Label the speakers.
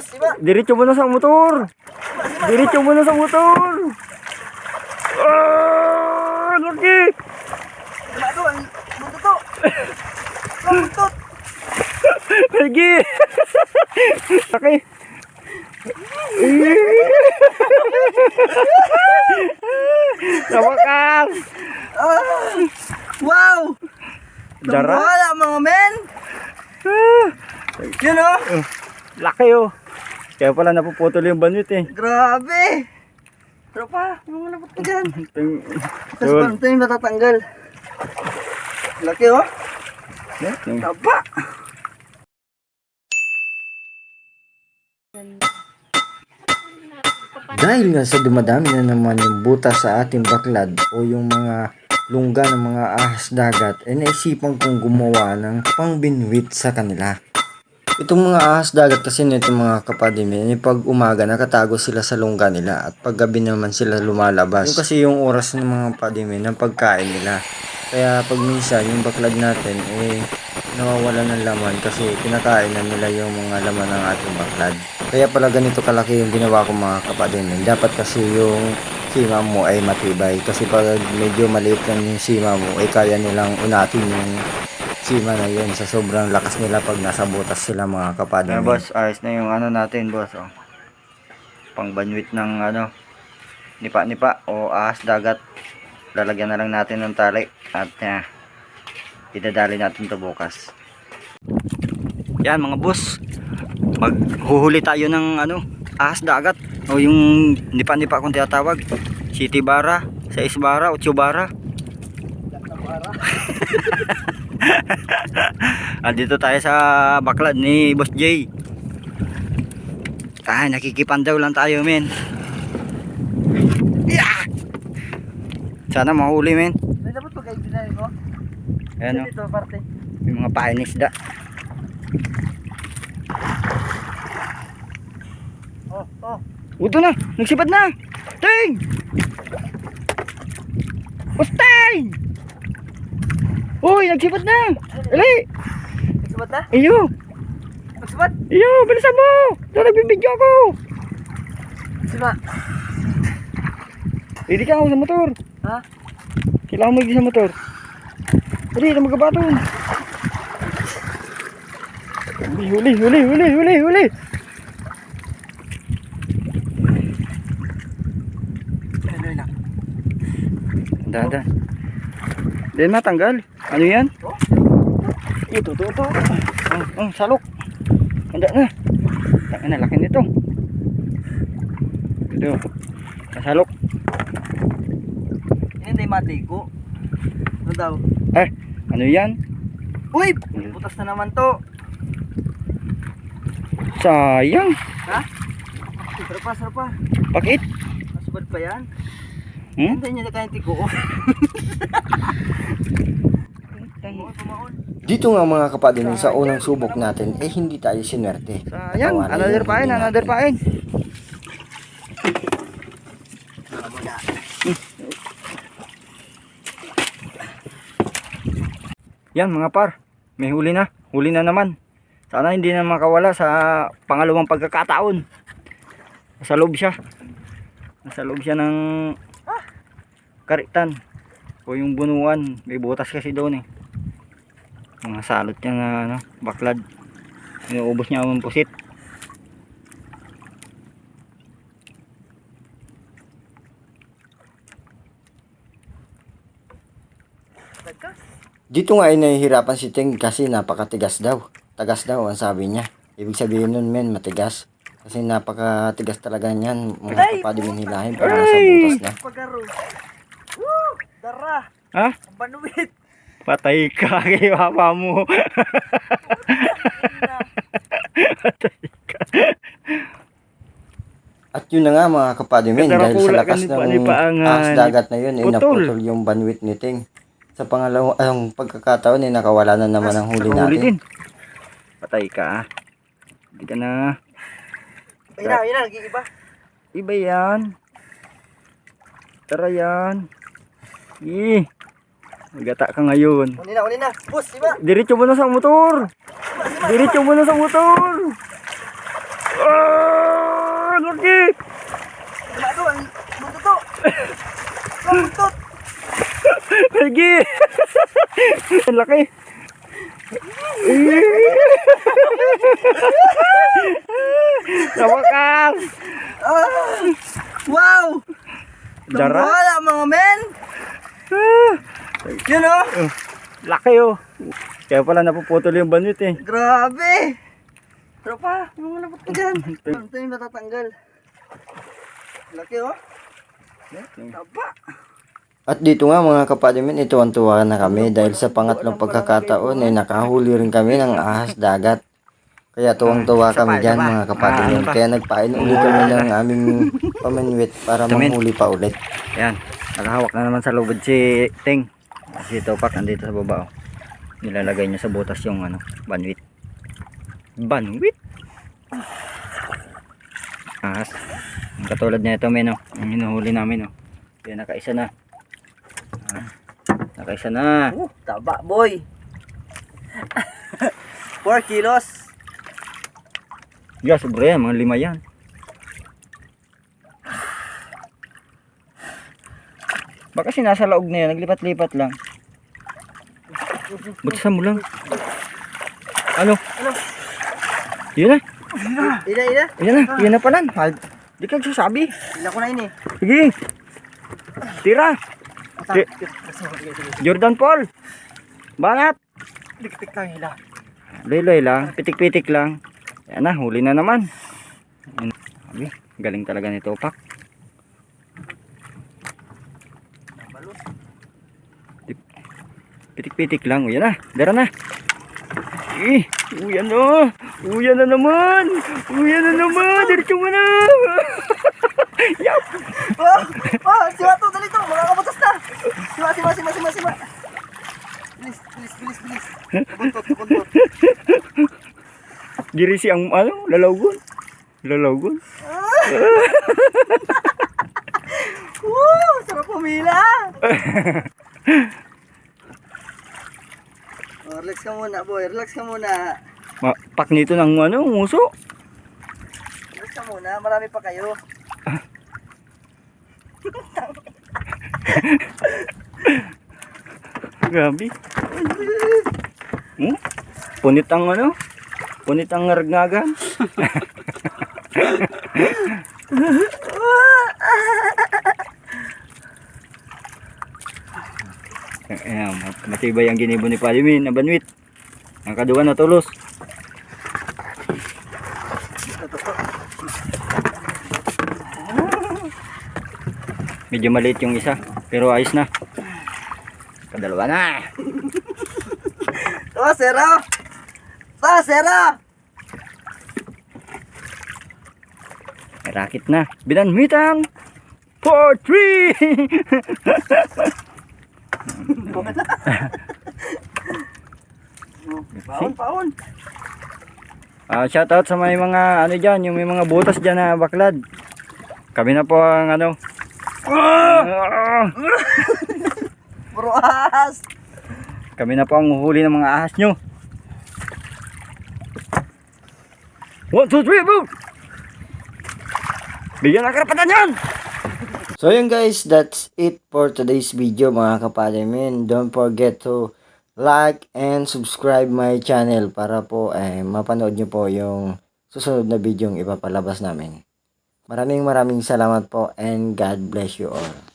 Speaker 1: Diba?
Speaker 2: Diretso mo na sa motor. Diretso mo na sa motor. Ah, laki. Lagi. Laki. Sa wakas.
Speaker 1: Ah, wow!
Speaker 2: Dara.
Speaker 1: Wala mga men! Yun oh!
Speaker 2: Laki oh. Kaya pala napuputol yung banwit eh.
Speaker 1: Grabe! Tropa, mga labot ka dyan.
Speaker 2: Ting-
Speaker 1: Tapos
Speaker 2: Yun.
Speaker 1: parang ito yung natatanggal. Laki oh!
Speaker 2: Ting-
Speaker 1: Taba!
Speaker 3: Dahil nga sa dumadami na naman yung butas sa ating baklad o yung mga lungga ng mga ahas dagat, ay naisipan kong gumawa ng pangbinwit sa kanila. Itong mga ahas dagat kasi nito mga kapadimi, eh, pag umaga nakatago sila sa lungga nila at pag gabi naman sila lumalabas. Yung kasi yung oras ng mga padimi ng pagkain nila. Kaya pag minsan yung baklad natin eh nawawala ng laman kasi kinakain na nila yung mga laman ng ating baklad. Kaya pala ganito kalaki yung ginawa ko mga kapadimi. Dapat kasi yung sima mo ay matibay kasi pag medyo maliit lang yung sima mo ay kaya nilang unatin yung sima na yun sa sobrang lakas nila pag nasa butas sila mga kapadimi.
Speaker 2: Ano boss, ayos na yung ano natin boss oh. Pang banwit ng ano nipa-nipa o ahas dagat. Lalagyan na lang natin ng tali at uh, idadali natin to bukas. Yan mga boss. Maghuhuli tayo ng ano ahas dagat o yung nipa-nipa kung tinatawag. City bara, 6 bara, 8 bara. Andito tayo sa baklad ni Boss J. Ah, nakikipandaw lang tayo, men. Yeah! Sana mahuli, men.
Speaker 1: May labot pa kayo ginari ko?
Speaker 2: Ayan,
Speaker 1: Dito, parte.
Speaker 2: yung mga pain isda.
Speaker 1: Oh, oh.
Speaker 2: Uto na, nagsipad na. Ting! Ustay! Uy, nagsipad na. Ali,
Speaker 1: Nagsubat na?
Speaker 2: iyo,
Speaker 1: Nagsubat?
Speaker 2: iyo, bilisan mo. Ito, nagbibidyo ako.
Speaker 1: Sima.
Speaker 2: Hindi ka ako sa motor.
Speaker 1: Ha?
Speaker 2: Kailangan mo hindi sa motor. Dali, na magabaton. Huli, huli, huli, huli, huli, huli.
Speaker 1: Ano lang?
Speaker 2: Dada. Then matanggal. Ano yan? Ito, ito, ito. Oh, oh, salok. Handa na. Na, laki nito. Ito. Salok.
Speaker 1: Hindi matigo. Ano daw?
Speaker 2: Eh, ano yan?
Speaker 1: Uy! Butas na naman to.
Speaker 2: Sayang.
Speaker 1: Ha? Sarap pa, sarap pa.
Speaker 2: Pakit.
Speaker 1: Masubad pa yan.
Speaker 2: Hmm?
Speaker 1: Hindi niya na kayang tigo.
Speaker 3: Dito nga mga kapadimi sa unang subok natin eh hindi tayo sinwerte.
Speaker 2: Sayang. Another pain, another pain. Yan mga par. May huli na. Huli na naman. Sana hindi na makawala sa pangalawang pagkakataon. Nasa loob siya. Nasa loob siya ng karitan. O yung bunuan. May butas kasi doon eh. Mga salot niya na ano, baklad. Inuubos niya ang pusit.
Speaker 3: Dito nga ay nahihirapan si Ting kasi napakatigas daw. Tagas daw ang sabi niya. Ibig sabihin nun men matigas. Kasi napakatigas talaga niyan mga kapadimin hilahin pag nasa butas na.
Speaker 1: Dara!
Speaker 2: Ha?
Speaker 1: Ang banuwit!
Speaker 2: Patay ka kay papa mo.
Speaker 3: At yun na nga mga kapadimin dahil sa lakas ng ahas
Speaker 2: ah,
Speaker 3: dagat na yun naputol yung banwit ni Ting. Sa pangalawang ang pagkakataon ay nakawala na naman ang huli
Speaker 2: Huli
Speaker 3: natin.
Speaker 2: din. Patay ka. Hindi ka na.
Speaker 1: Ayun na, ayun na, nag-iiba.
Speaker 2: Iba yan. Tara yan. Eh. Magata ka ngayon.
Speaker 1: Uli na, uli na. Bus, diba?
Speaker 2: Diretso mo na sa motor. Diretso mo na sa motor. Ah! Laki!
Speaker 1: Ano, ang buntot to. Ang buntot.
Speaker 2: Lagi! Ang laki! Nawakas!
Speaker 1: Ah, wow!
Speaker 2: Dara?
Speaker 1: Wala mga men.
Speaker 2: Ah,
Speaker 1: Yun oh.
Speaker 2: Oh. Kaya pala napuputol yung banit eh.
Speaker 1: Grabe. Tropa, yung mga labot ko dyan. Ito yung natatanggal. Laki oh. Taba.
Speaker 3: At dito nga mga kapatimin, ito ang tuwa na kami dahil sa pangatlong pagkakataon ay nakahuli rin kami ng ahas dagat. Kaya tuwang-tuwa kami dyan mga kapatimin. Kaya nagpain uli kami ng aming pamanwit para manghuli pa ulit.
Speaker 2: Ayan, nakahawak na naman sa lubid si Ting. Si Topak andito sa baba oh. Nilalagay niya sa butas yung ano, banwit. Banwit? Ahas. Ang katulad niya ito, men, oh. Ang hinuhuli namin, oh. Kaya nakaisa na. Ah, nakaisa na.
Speaker 1: Uh, taba boy. 4 kilos.
Speaker 2: Yeah, sobra yan. Mga lima yan. Baka sinasa laog na yan. Naglipat-lipat lang. Butasan mo lang. Ano?
Speaker 1: Ano?
Speaker 2: Yun na.
Speaker 1: Ina, ina.
Speaker 2: Yan na. Yan na pala. Ha, Di ka sasabi.
Speaker 1: Ina ko na ini.
Speaker 2: Sige. Tira. Ti- Jordan Paul. Banat.
Speaker 1: Tik-tik lang hila.
Speaker 2: Loy-loy lang. Pitik-pitik lang. Yan na. Huli na naman. Yan. Sabi, Galing talaga ni Topak. Pitik-pitik lang. Uyan na. Dara na. Eh, uyan na. Uyan na naman. Uyan na naman. Diretso mo na. Yup.
Speaker 1: Oh, oh, siwa to, dali to. Makakabutas na. Siwa, siwa, siwa, siwa, siwa. Bilis, bilis, bilis, bilis. Buntot, buntot.
Speaker 2: Girisi ang ano, lalawgon. Lalawgon.
Speaker 1: Woo! Sarap pumila! oh, relax ka muna, boy. Relax ka muna.
Speaker 2: Ma pak nito ng ano, nguso.
Speaker 1: Relax ka muna. Marami pa kayo.
Speaker 2: Grabe. Hmm? Punit ang ano? Punit ang ngargagan. Ayan, matibay ang ginibo ni Palimin na banwit. Ang kaduwa na tulos. Medyo maliit yung isa, pero ayos na. Kadalawa na.
Speaker 1: Ito, oh, sero. Ito, sero.
Speaker 2: Rakit na. Binanwitan. 4-3! Oh,
Speaker 1: paon, paon.
Speaker 2: Uh, shout out sa may mga ano diyan, yung may mga butas diyan na baklad. Kami na po ang ano. Ah!
Speaker 1: Puro ahas.
Speaker 2: Kami na po ang huhuli ng mga ahas nyo. One, two, three, move! Bigyan ang karapatan yan!
Speaker 3: So yun guys, that's it for today's video mga kapatimin. Don't forget to like and subscribe my channel para po eh, mapanood nyo po yung susunod na video yung ipapalabas namin. Maraming maraming salamat po and God bless you all.